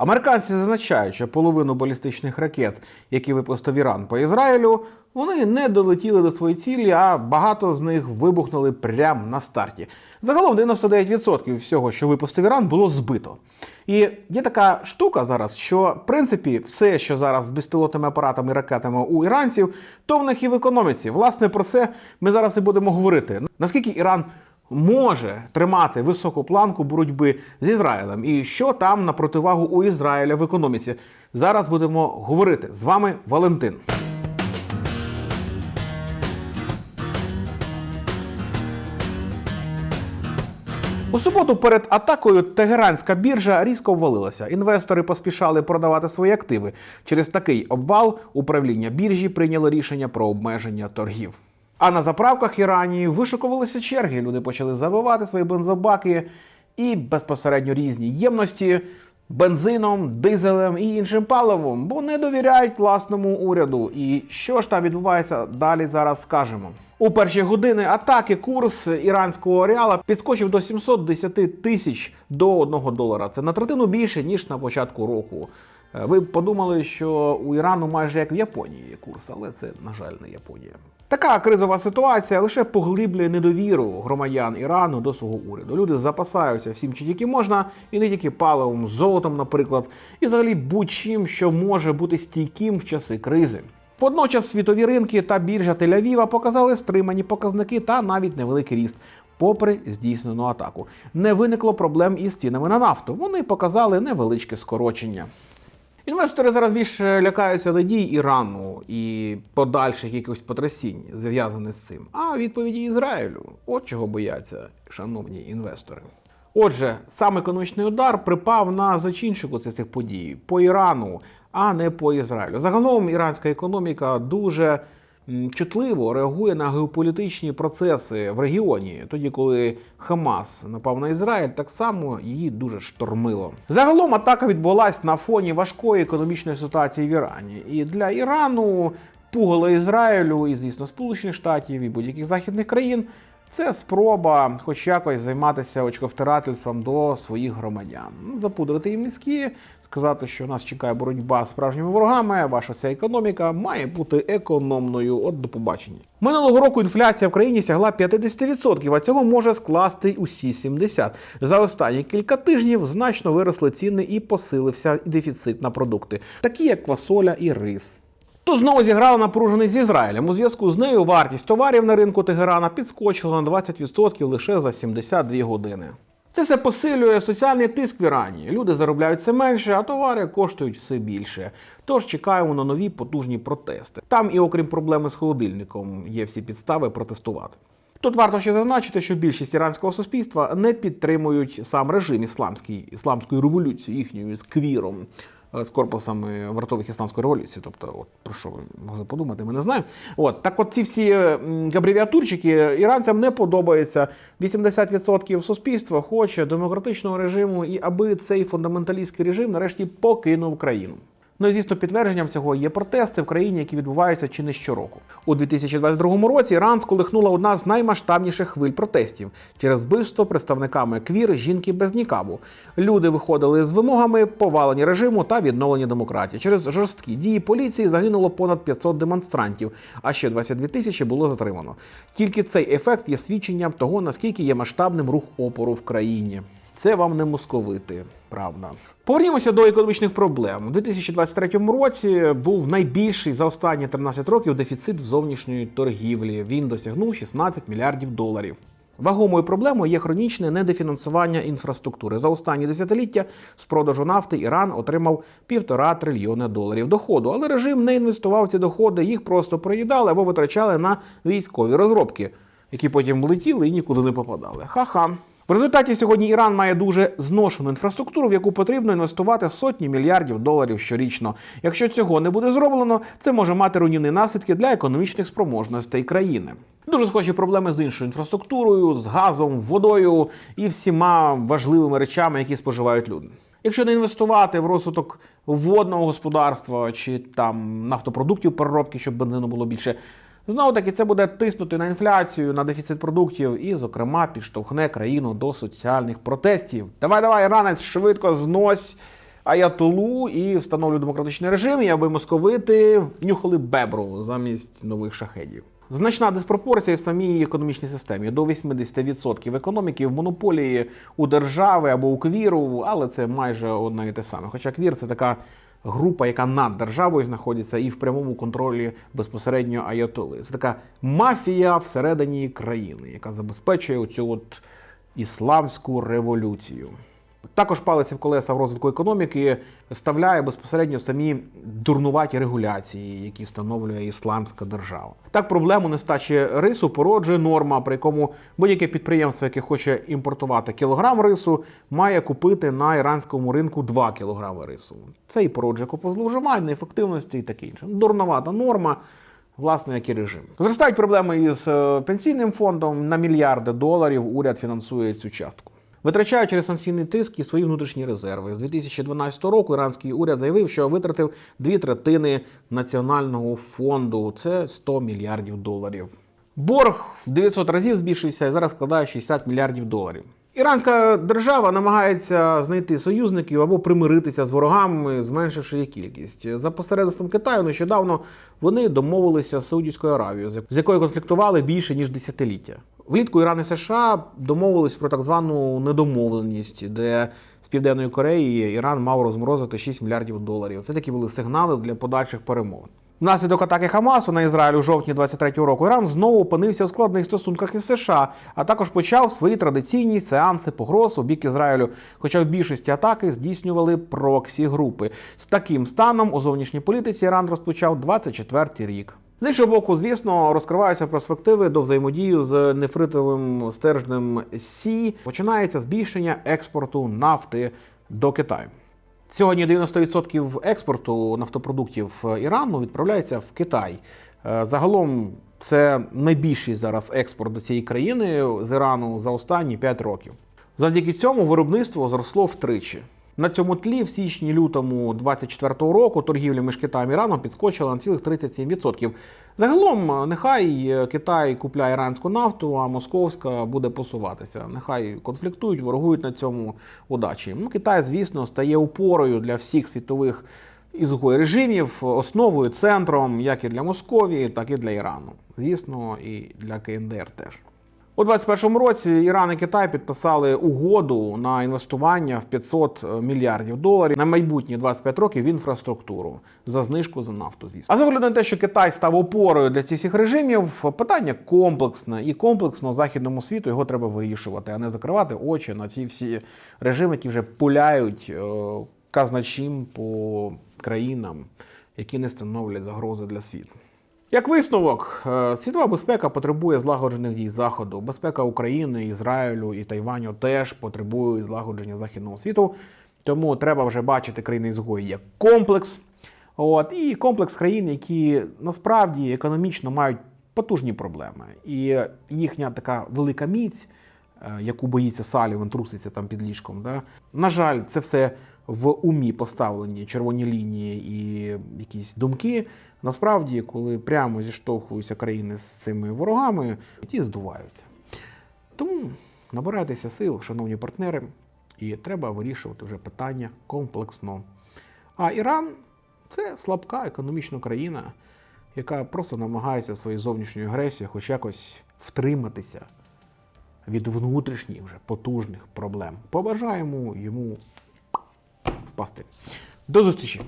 Американці зазначають, що половину балістичних ракет, які випустив Іран по Ізраїлю, вони не долетіли до своєї цілі, а багато з них вибухнули прямо на старті. Загалом 99% всього, що випустив Іран, було збито. І є така штука зараз, що в принципі все, що зараз з безпілотними апаратами і ракетами у іранців, то в них і в економіці. Власне, про це ми зараз і будемо говорити. Наскільки Іран може тримати високу планку боротьби з Ізраїлем, і що там на противагу у Ізраїля в економіці? Зараз будемо говорити з вами Валентин. У суботу перед атакою Тегеранська біржа різко обвалилася. Інвестори поспішали продавати свої активи. Через такий обвал управління біржі прийняло рішення про обмеження торгів. А на заправках Ірані вишикувалися черги. Люди почали забивати свої бензобаки і безпосередньо різні ємності бензином, дизелем і іншим паливом, бо не довіряють власному уряду. І що ж там відбувається далі? Зараз скажемо. У перші години атаки курс іранського реала підскочив до 710 тисяч до 1 долара. Це на третину більше ніж на початку року. Е, Ви б подумали, що у Ірану майже як в Японії є курс, але це, на жаль, не Японія. Така кризова ситуація лише поглиблює недовіру громадян Ірану до свого уряду. Люди запасаються всім, чи тільки можна, і не тільки паливом, золотом, наприклад, і взагалі будь-чим, що може бути стійким в часи кризи. Водночас світові ринки та біржа Тель-Авіва показали стримані показники та навіть невеликий ріст. Попри здійснену атаку, не виникло проблем із цінами на нафту. Вони показали невеличке скорочення. Інвестори зараз більше лякаються надій Ірану і подальших якихось потрясінь, зв'язаних з цим. А відповіді Ізраїлю от чого бояться, шановні інвестори. Отже, сам економічний удар припав на зачинщику цих подій по Ірану, а не по Ізраїлю. Загалом іранська економіка дуже чутливо реагує на геополітичні процеси в регіоні. Тоді, коли Хамас напав на Ізраїль, так само її дуже штормило. Загалом атака відбулася на фоні важкої економічної ситуації в Ірані. І для Ірану пугало Ізраїлю і, звісно, Сполучених Штатів і будь-яких західних країн. Це спроба, хоч якось займатися очковтирательством до своїх громадян, запудрити їм мізки, сказати, що нас чекає боротьба з справжніми ворогами. Ваша ця економіка має бути економною. От до побачення. Минулого року інфляція в країні сягла 50%, а цього може скласти й усі 70%. За останні кілька тижнів значно виросли ціни і посилився дефіцит на продукти, такі як квасоля і рис. Тут знову зіграла напруженість з Ізраїлем. У зв'язку з нею вартість товарів на ринку Тегерана підскочила на 20% лише за 72 години. Це все посилює соціальний тиск в Ірані. Люди заробляють все менше, а товари коштують все більше. Тож чекаємо на нові потужні протести. Там і окрім проблеми з холодильником є всі підстави протестувати. Тут варто ще зазначити, що більшість іранського суспільства не підтримують сам режим ісламський, ісламської революції, їхньою з квіром, е, з корпусами вартових ісламської революції. Тобто, от про що ви могли подумати, ми не знаємо. От так, от ці всі м, абревіатурчики іранцям не подобаються. 80% суспільства хоче демократичного режиму, і аби цей фундаменталістський режим нарешті покинув країну. Ну і звісно, підтвердженням цього є протести в країні, які відбуваються чи не щороку. У 2022 році Іран сколихнула одна з наймасштабніших хвиль протестів через вбивство представниками квір жінки без нікабу. Люди виходили з вимогами повалення режиму та відновлення демократії. Через жорсткі дії поліції загинуло понад 500 демонстрантів, а ще 22 тисячі було затримано. Тільки цей ефект є свідченням того, наскільки є масштабним рух опору в країні. Це вам не московити, правда. Повернімося до економічних проблем. У 2023 році був найбільший за останні 13 років дефіцит в зовнішньої торгівлі. Він досягнув 16 мільярдів доларів. Вагомою проблемою є хронічне недофінансування інфраструктури. За останні десятиліття з продажу нафти Іран отримав півтора трильйони доларів доходу, але режим не інвестував ці доходи, їх просто проїдали або витрачали на військові розробки, які потім летіли і нікуди не попадали. Ха-ха. В результаті сьогодні Іран має дуже зношену інфраструктуру, в яку потрібно інвестувати сотні мільярдів доларів щорічно. Якщо цього не буде зроблено, це може мати руйнівні наслідки для економічних спроможностей країни. Дуже схожі проблеми з іншою інфраструктурою, з газом, водою і всіма важливими речами, які споживають люди. Якщо не інвестувати в розвиток водного господарства чи там нафтопродуктів переробки, щоб бензину було більше, Знову таки, це буде тиснути на інфляцію, на дефіцит продуктів і, зокрема, підштовхне країну до соціальних протестів. Давай, давай, ранець, швидко знось аятолу і встановлює демократичний режим, аби московити нюхали бебру замість нових шахедів. Значна диспропорція в самій економічній системі до 80% економіки в монополії у держави або у квіру, але це майже одне і те саме. Хоча квір це така група, яка над державою знаходиться і в прямому контролі безпосередньо аятоли. Це така мафія всередині країни, яка забезпечує оцю от ісламську революцію. Також палиться в колеса в розвитку економіки ставляє безпосередньо самі дурнуваті регуляції, які встановлює ісламська держава. Так, проблему нестачі рису породжує норма, при якому будь-яке підприємство, яке хоче імпортувати кілограм рису, має купити на іранському ринку 2 кілограми рису. Це і породжує купу зловживань, неефективності і таке інше. Дурновата норма. Власне, як і режим. Зростають проблеми із е, пенсійним фондом на мільярди доларів. Уряд фінансує цю частку. Витрачає через санкційний тиск і свої внутрішні резерви. З 2012 року іранський уряд заявив, що витратив дві третини національного фонду. Це 100 мільярдів доларів. Борг в 900 разів збільшився і зараз складає 60 мільярдів доларів. Іранська держава намагається знайти союзників або примиритися з ворогами, зменшивши їх кількість. За посередництвом Китаю нещодавно вони домовилися з Саудівською Аравією, з якою конфліктували більше ніж десятиліття. Влітку Іран і США домовились про так звану недомовленість, де з Південної Кореї Іран мав розморозити 6 мільярдів доларів. Це такі були сигнали для подальших перемовин. Внаслідок атаки Хамасу на Ізраїль у жовтні 23-го року Іран знову опинився у складних стосунках із США, а також почав свої традиційні сеанси погроз у бік Ізраїлю. Хоча в більшості атаки здійснювали проксі групи. З таким станом у зовнішній політиці Іран розпочав 24-й рік. З іншого боку, звісно, розкриваються перспективи до взаємодії з нефритовим стержнем Сі. Починається збільшення експорту нафти до Китаю. Сьогодні 90% експорту нафтопродуктів Ірану відправляється в Китай. Е, Загалом це найбільший зараз експорт до цієї країни з Ірану за останні 5 років. Завдяки цьому виробництво зросло втричі. На цьому тлі в січні-лютому 24-го року торгівля між Китаєм і Іраном підскочила на цілих 37%. Загалом, нехай Китай купляє іранську нафту, а московська буде посуватися. Нехай конфліктують, ворогують на цьому удачі. Ну, Китай, звісно, стає опорою для всіх світових ізгой режимів, основою, центром як і для Московії, так і для Ірану. Звісно, і для КНДР теж. У 2021 році Іран і Китай підписали угоду на інвестування в 500 мільярдів доларів на майбутні 25 років в інфраструктуру за знижку за нафту. Звісно, а з огляду на те, що Китай став опорою для цих всіх режимів, питання комплексне і комплексно західному світу його треба вирішувати, а не закривати очі на ці всі режими, які вже пуляють е, казначим по країнам, які не становлять загрози для світу. Як висновок, е, світова безпека потребує злагоджених дій Заходу. Безпека України, Ізраїлю і Тайваню теж потребує злагодження західного світу. Тому треба вже бачити країни ізгої як комплекс. От, і комплекс країн, які насправді економічно мають потужні проблеми. І їхня така велика міць, е, яку боїться Саліван, труситься там під ліжком. Да? На жаль, це все в умі поставлені червоні лінії і якісь думки. Насправді, коли прямо зіштовхуються країни з цими ворогами, ті здуваються. Тому набирайтеся сил, шановні партнери, і треба вирішувати вже питання комплексно. А Іран це слабка економічна країна, яка просто намагається своєю зовнішньою агресією хоч якось втриматися від внутрішніх вже потужних проблем. Побажаємо йому впасти. До зустрічі!